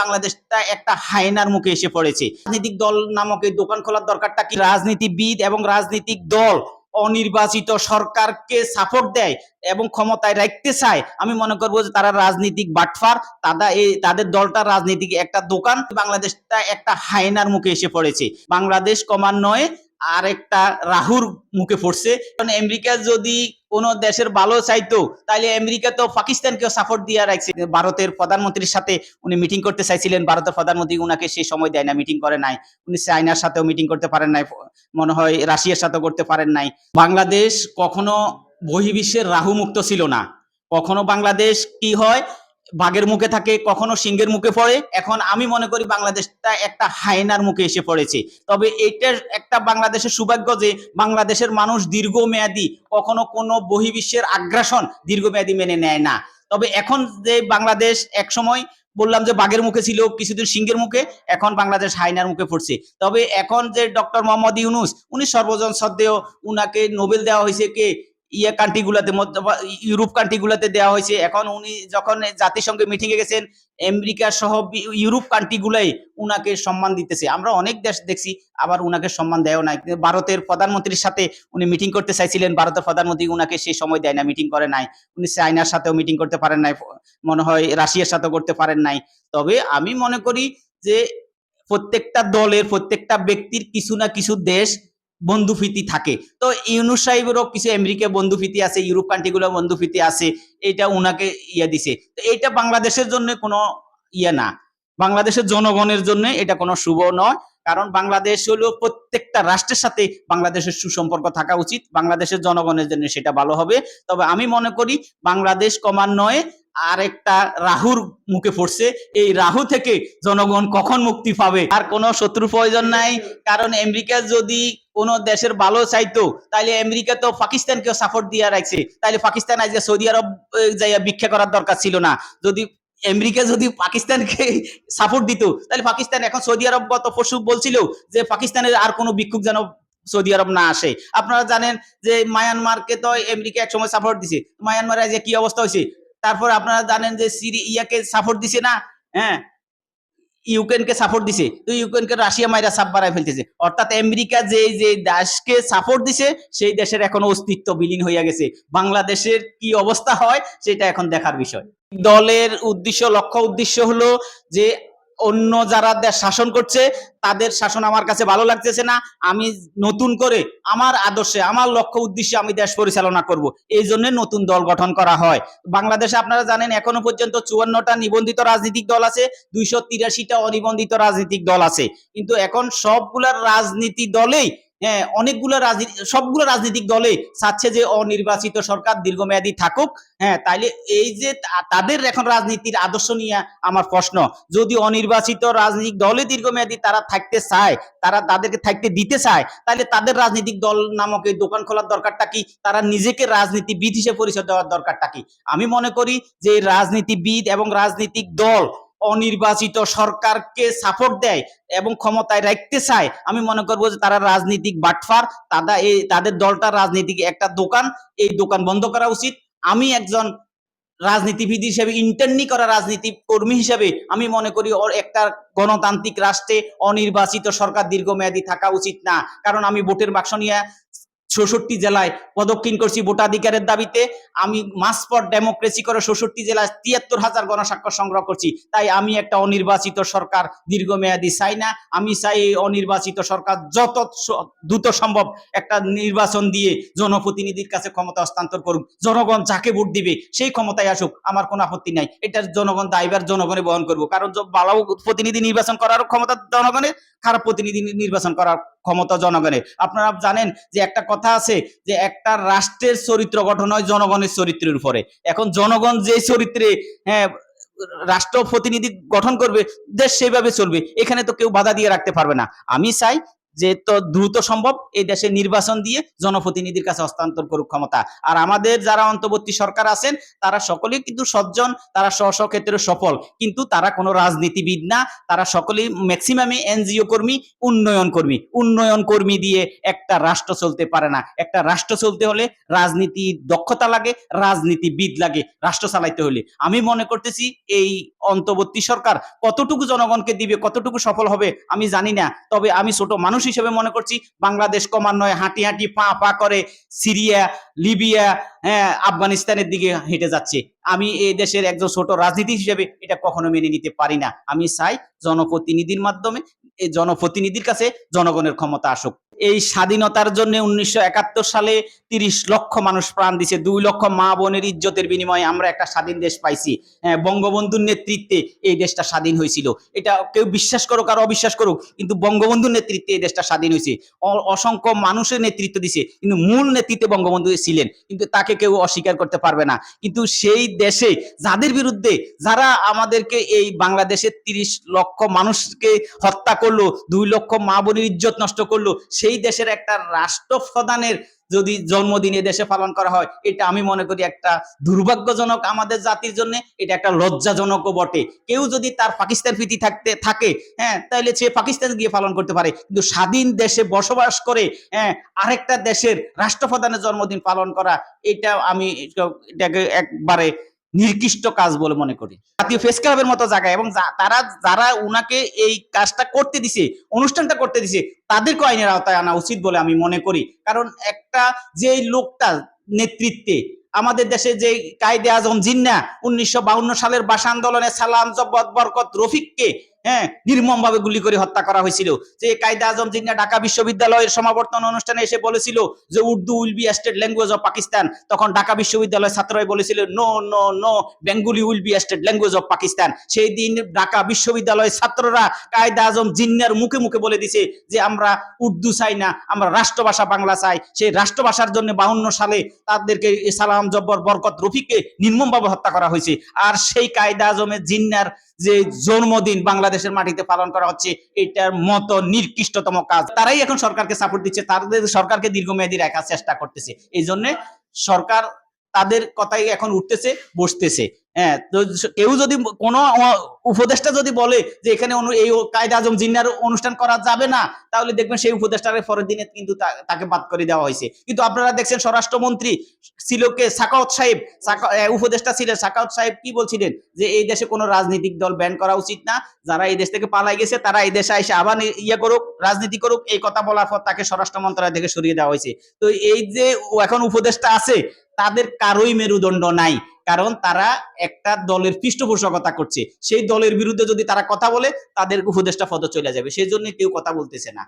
বাংলাদেশটা একটা হায়নার মুখে এসে পড়েছে। রাজনৈতিক দল নামক এই দোকান খোলার দরকারটা কি? রাজনীতিবিদ এবং রাজনৈতিক দল অনির্বাচিত সরকারকে সাপোর্ট দেয় এবং ক্ষমতায় রাখতে চায়। আমি মনে করব যে তারা রাজনীতিক বাটফার তারা এই তাদের দলটা রাজনীতিক একটা দোকান। বাংলাদেশটা একটা হায়নার মুখে এসে পড়েছে। বাংলাদেশ ক্রমান্বয়ে আর একটা রাহুর মুখে পড়ছে। কারণ আমেরিকা যদি কোন দেশের ভালো চাইতো তাহলে আমেরিকা তো পাকিস্তানকেও সাপোর্ট দিয়ে রাখছে। ভারতের প্রধানমন্ত্রীর সাথে উনি মিটিং করতে চাইছিলেন। ভারতের প্রধানমন্ত্রী উনাকে সেই সময় দেয় না মিটিং করে নাই। উনি চায়নার সাথেও মিটিং করতে পারেন নাই, মনে হয় রাশিয়ার সাথেও করতে পারেন নাই। বাংলাদেশ কখনো বহির্বিশ্বের রাহু মুক্ত ছিল না। কখনো বাংলাদেশ কি হয়? বাঘের মুখে থাকে, কখনো সিংহের মুখে পড়ে। এখন আমি মনে করি বাংলাদেশটা একটা হায়নার মুখে এসে পড়েছে। তবে এটার একটা বাংলাদেশের সৌভাগ্য যে, বাংলাদেশের মানুষ দীর্ঘমেয়াদী, কখনো কোনো বহির্বিশ্বের আগ্রাসন দীর্ঘমেয়াদী মেনে নেয় না। তবে এখন যে বাংলাদেশ এক সময় বললাম যে বাঘের মুখে ছিল, কিছুদিন সিংহের মুখে, এখন বাংলাদেশ হায়নার মুখে পড়ছে। তবে এখন যে ডক্টর মোহাম্মদ ইউনুস, উনি সর্বজন সত্ত্বেও উনাকে নোবেল দেওয়া হয়েছে কে? ইয়ে কান্ট্রিগুলোতে মধ্য ইউরোপ কান্ট্রিগুলোতে দেওয়া হয়েছে। এখন উনি যখন জাতিসংঘে মিটিং এ গেছেন, আমেরিকা সহ ইউরোপ কান্ট্রিগুলাই উনাকে সম্মান দিতেছে। আমরা অনেক দেশ দেখছি, আবার উনাকে সম্মান দেয়ও নাই। ভারতের প্রধানমন্ত্রীর সাথে উনি মিটিং করতে চাইছিলেন, ভারতের প্রধানমন্ত্রী উনাকে সেই সময় দেয় না মিটিং করে নাই। উনি চায়নার সাথেও মিটিং করতে পারেন নাই, মনে হয় রাশিয়ার সাথেও করতে পারেন নাই। তবে আমি মনে করি যে প্রত্যেকটা দলের, প্রত্যেকটা ব্যক্তির কিছু না কিছু দেশ বন্ধুপ্রীতি থাকে। তো ইউনুস সাহেবেরও কিছু আমেরিকা বন্ধুপ্রীতি আছে ইউরোপ কান্ট্রিগুলো বন্ধুপ্রীতি আছে এটা উনাকে ইয়ে দিছে। তো এটা বাংলাদেশের জন্য কোনো ইয়ে না। বাংলাদেশের জনগণের জন্য এটা কোনো শুভ নয়। কারণ বাংলাদেশ হলো প্রত্যেকটা রাষ্ট্রের সাথে বাংলাদেশের সুসম্পর্ক থাকা উচিত। বাংলাদেশের জনগণের জন্য সেটা ভালো হবে। তবে আমি মনে করি বাংলাদেশ ক্রমান্বয়ে আর একটা রাহুর মুখে পড়ছে। এই রাহু থেকে জনগণ কখন মুক্তি পাবে? আর কোনো শত্রু প্রয়োজন নাই। কারণ আমেরিকা যদি কোন দেশের ভালো চাইতো তাহলে আমেরিকা তো পাকিস্তানকেও সাপোর্ট দিয়ে রাখছে। তাহলে পাকিস্তান আজকে সৌদি আরব যাইয়া ভিক্ষা করার দরকার ছিল না। যদি আমেরিকা যদি পাকিস্তানকে সাপোর্ট দিত, তাহলে পাকিস্তান এখন সৌদি আরব গত পরশু বলছিল যে পাকিস্তানের আর কোনো বিক্ষোভ যেন সৌদি আরব না আসে। আপনারা জানেন যে মায়ানমারকে তো আমেরিকা এক সময় সাপোর্ট দিছে। মায়ানমারে যে কি অবস্থা হয়েছে? তারপর আপনারা জানেন যে সিরি ইয়াকে সাপোর্ট দিছে না? হ্যাঁ? ইউক্রেনকে সাপোর্ট দিছে। তো ইউক্রেনকে রাশিয়া মাইরা সাপ বাড়ায় ফেলতেছে। অর্থাৎ আমেরিকা যে যে দেশকে সাপোর্ট দিছে, সেই দেশের এখন অস্তিত্ব বিলীন হইয়া গেছে। বাংলাদেশের কি অবস্থা হয়, সেটা এখন দেখার বিষয়। দলের উদ্দেশ্য, লক্ষ্য উদ্দেশ্য হলো যে অন্য যারা দেশ শাসন করছে, তাদের শাসন আমার কাছে ভালো লাগতেছে না। আমি নতুন করে আমার আদর্শে, আমার লক্ষ্য, উদ্দেশ্যে আমি দেশ পরিচালনা করব। এই জন্য নতুন দল গঠন করা হয়। বাংলাদেশে আপনারা জানেন, এখনও পর্যন্ত চুয়ান্নটা নিবন্ধিত রাজনৈতিক দল আছে, দুইশো তিরাশিটা অনিবন্ধিত রাজনৈতিক দল আছে। কিন্তু এখন সবগুলার রাজনীতি দলেই হ্যাঁ অনেকগুলো রাজনীতি, সবগুলো রাজনৈতিক দলে চাচ্ছে যে অনির্বাচিত সরকার দীর্ঘমেয়াদী থাকুক। হ্যাঁ তাইলে এই যে তাদের এখন রাজনীতির আদর্শ নিয়ে আমার প্রশ্ন। যদি অনির্বাচিত রাজনৈতিক দলে দীর্ঘমেয়াদী তারা থাকতে চায়, তারা তাদেরকে থাকতে দিতে চায় তাহলে তাদের রাজনৈতিক দল নামক এই দোকান খোলার দরকারটা কি? তারা নিজেকে রাজনীতিবিদ হিসেবে পরিচয় দেওয়ার দরকারটা কি? আমি মনে করি যে রাজনীতিবিদ এবং রাজনৈতিক দল অনির্বাচিত সরকারকে সাপোর্ট দেয় এবং ক্ষমতায় রাখতে চায়, আমি মনে করব যে তারা রাজনীতিক বাটফার তারা এই, তাদের দলটা রাজনীতিক একটা দোকান, এই দোকান বন্ধ করা উচিত। আমি একজন রাজনীতিবিদ হিসেবে ইন্টার্নি করা রাজনীতি কর্মী হিসেবে, আমি মনে করি ওর একটা গণতান্ত্রিক রাষ্ট্রে অনির্বাচিত সরকার দীর্ঘমেয়াদী থাকা উচিত না। কারণ আমি ভোটের বাক্স নিয়ে ষষট্টি জেলায় পদক্ষিণ করছি ভোটাধিকারের দাবিতে। আমি মাস ফর ডেমোক্রেসি করে ষষট্টি জেলায় তিয়াত্তর হাজার গণস্বাক্ষর সংগ্রহ করছি। তাই আমি একটা অনির্বাচিত সরকার দীর্ঘমেয়াদী চাই না। আমি চাই এই অনির্বাচিত সরকার যত দ্রুত সম্ভব একটা নির্বাচন দিয়ে জনপ্রতিনিধির কাছে ক্ষমতা হস্তান্তর করুক। জনগণ যাকে ভোট দিবে সেই ক্ষমতায় আসুক, আমার কোনো আপত্তি নাই। এটা জনগণ দায়বার জনগণে বহন করব। কারণ ভালো প্রতিনিধি নির্বাচন করার ক্ষমতা জনগণের, খারাপ প্রতিনিধি নির্বাচন করার ক্ষমতা জনগণের। আপনারা জানেন যে একটা কথা আছে যে একটা রাষ্ট্রের চরিত্র গঠন হয় জনগণের চরিত্রের উপরে। এখন জনগণ যে চরিত্রে হ্যাঁ রাষ্ট্র প্রতিনিধি গঠন করবে, দেশ সেইভাবে চলবে। এখানে তো কেউ বাধা দিয়ে রাখতে পারবে না। আমি চাই যে তো দ্রুত সম্ভব এই দেশে নির্বাচন দিয়ে জনপ্রতিনিধির কাছে হস্তান্তর করুক ক্ষমতা। আর আমাদের যারা অন্তর্বর্তী সরকার আছেন, তারা সকলেই কিন্তু সজ্জন, তারা স্ব স্ব ক্ষেত্রে সফল। কিন্তু তারা কোনো রাজনীতিবিদ না, তারা সকলেই ম্যাক্সিমামই এনজিও কর্মী, উন্নয়ন কর্মী। উন্নয়ন কর্মী দিয়ে একটা রাষ্ট্র চলতে পারে না। একটা রাষ্ট্র চলতে হলে রাজনীতি দক্ষতা লাগে, রাজনীতিবিদ লাগে রাষ্ট্র চালাইতে হলে। আমি মনে করতেছি এই অন্তর্বর্তী সরকার কতটুকু জনগণকে দিবে, কতটুকু সফল হবে, আমি জানি না। তবে আমি ছোট মানুষ হিসেবে মনে করছি বাংলাদেশ ক্রমান্বয়ে হাঁটি হাঁটি পা পা করে সিরিয়া, লিবিয়া হ্যাঁ আফগানিস্তানের দিকে হেঁটে যাচ্ছে। আমি এই দেশের একজন ছোট রাজনীতি হিসেবে এটা কখনো মেনে নিতে পারি না। আমি চাই জনপ্রতিনিধির মাধ্যমে জনপ্রতিনিধির কাছে জনগণের ক্ষমতা আসুক। এই স্বাধীনতার জন্য উনিশশো একাত্তর সালে তিরিশ লক্ষ মানুষ প্রাণ দিছে দুই লক্ষ মা বোনের ইজ্জতের বিনিময়ে আমরা একটা স্বাধীন দেশ পাইছি। হ্যাঁ, বঙ্গবন্ধুর নেতৃত্বে এই দেশটা স্বাধীন হয়েছিল। এটা কেউ বিশ্বাস করুক আর অবিশ্বাস করুক কিন্তু বঙ্গবন্ধুর নেতৃত্বে এই দেশটা স্বাধীন হয়েছে। অসংখ্য মানুষের নেতৃত্ব দিছে কিন্তু মূল নেতৃত্বে বঙ্গবন্ধু ছিলেন কিন্তু তাকে কেউ অস্বীকার করতে পারবে না। কিন্তু সেই দেশে, যাদের বিরুদ্ধে যারা আমাদেরকে এই বাংলাদেশের তিরিশ লক্ষ মানুষকে হত্যা করল, দুই লক্ষ মা বোনের ইজ্জত নষ্ট করল, সেই দেশের একটা রাষ্ট্র রাষ্ট্রপ্রধানের যদি জন্মদিন দেশে পালন করা হয়, এটা আমি মনে করি একটা দুর্ভাগ্যজনক আমাদের জাতির জন্য, এটা একটা লজ্জাজনকও বটে। কেউ যদি তার পাকিস্তান প্রীতি থাকতে, থাকে হ্যাঁ তাহলে সে পাকিস্তান গিয়ে পালন করতে পারে। কিন্তু স্বাধীন দেশে বসবাস করে হ্যাঁ আরেকটা দেশের রাষ্ট্রপ্রধানের জন্মদিন পালন করা, এটা আমি এটাকে একবারে নির্দিষ্ট কাজ বলে মনে করি। জাতীয় ফেস ক্লাবের মতো জায়গায় এবং তারা, যারা উনাকে এই কাজটা করতে দিছে, অনুষ্ঠানটা করতে দিছে তাদেরকে আইনের আওতায় আনা উচিত বলে আমি মনে করি। কারণ একটা যে লোকটা নেতৃত্বে, আমাদের দেশে যে কায়দে আজম জিন্না উনিশশো সালের ভাষা আন্দোলনে সালাম, জব্বত, বরকত, রফিককে হ্যাঁ নির্মম ভাবে গুলি করে হত্যা করা হয়েছিল। যে কায়দা আজম জিন্না ঢাকা বিশ্ববিদ্যালয়ের সমাবর্তন অনুষ্ঠানে এসে বলেছিল যে Urdu will be state language of Pakistan. তখন ঢাকা বিশ্ববিদ্যালয়ের ছাত্ররাই বলেছিল, no no no, Bengali will be state language of Pakistan. সেই দিন ঢাকা বিশ্ববিদ্যালয়ের ছাত্ররা কায়দে আজম জিন্নার মুখে মুখে বলে দিছে যে, আমরা উর্দু চাই না, আমরা রাষ্ট্রভাষা বাংলা চাই। সেই রাষ্ট্রভাষার জন্য বাউন্ন সালে তাদেরকে সালাম, জব্বর, বরকত, রফিককে নির্মমভাবে হত্যা করা হয়েছে। আর সেই কায়দা আজমের জিন্নার যে জন্মদিন বাংলাদেশের মাটিতে পালন করা হচ্ছে, এটার মতো নির্কৃষ্টতম কাজ। তারাই এখন সরকারকে সাপোর্ট দিচ্ছে, তাদের সরকারকে দীর্ঘমেয়াদী রাখার চেষ্টা করতেছে। এই জন্য সরকার তাদের কথাই এখন উঠতেছে, বসতেছে। হ্যাঁ তো কেউ যদি কোনো উপদেষ্টা যদি বলে যে এখানে এই কায়দা আজম জিন্নার অনুষ্ঠান করা যাবে না, তাহলে দেখবেন সেই উপদেষ্টার পরের দিনে কিন্তু তাকে বাদ করে দেওয়া হয়েছে। কিন্তু আপনারা দেখছেন স্বরাষ্ট্রমন্ত্রী ছিল কে সাকাওয়াত সাহেব উপদেষ্টা ছিলেন সাকাওয়াত সাহেব কি বলছিলেন? যে এই দেশে কোনো রাজনৈতিক দল ব্যান করা উচিত না, যারা এই দেশ থেকে পালাই গেছে, তারা এই দেশে এসে আবার ইয়ে করুক, রাজনীতি করুক, এই কথা বলার পর তাকে স্বরাষ্ট্র মন্ত্রণালয় থেকে সরিয়ে দেওয়া হয়েছে। তো এই যে এখন উপদেষ্টা আছে তাদের কারোই মেরুদণ্ড নাই। কারণ তারা একটা দলের পৃষ্ঠপোষকতা করছে। সেই দলের বিরুদ্ধে যদি তারা কথা বলে, তাদের উপদেষ্টা পদ চলে যাবে। সেই জন্য কেউ কথা বলতেছে না।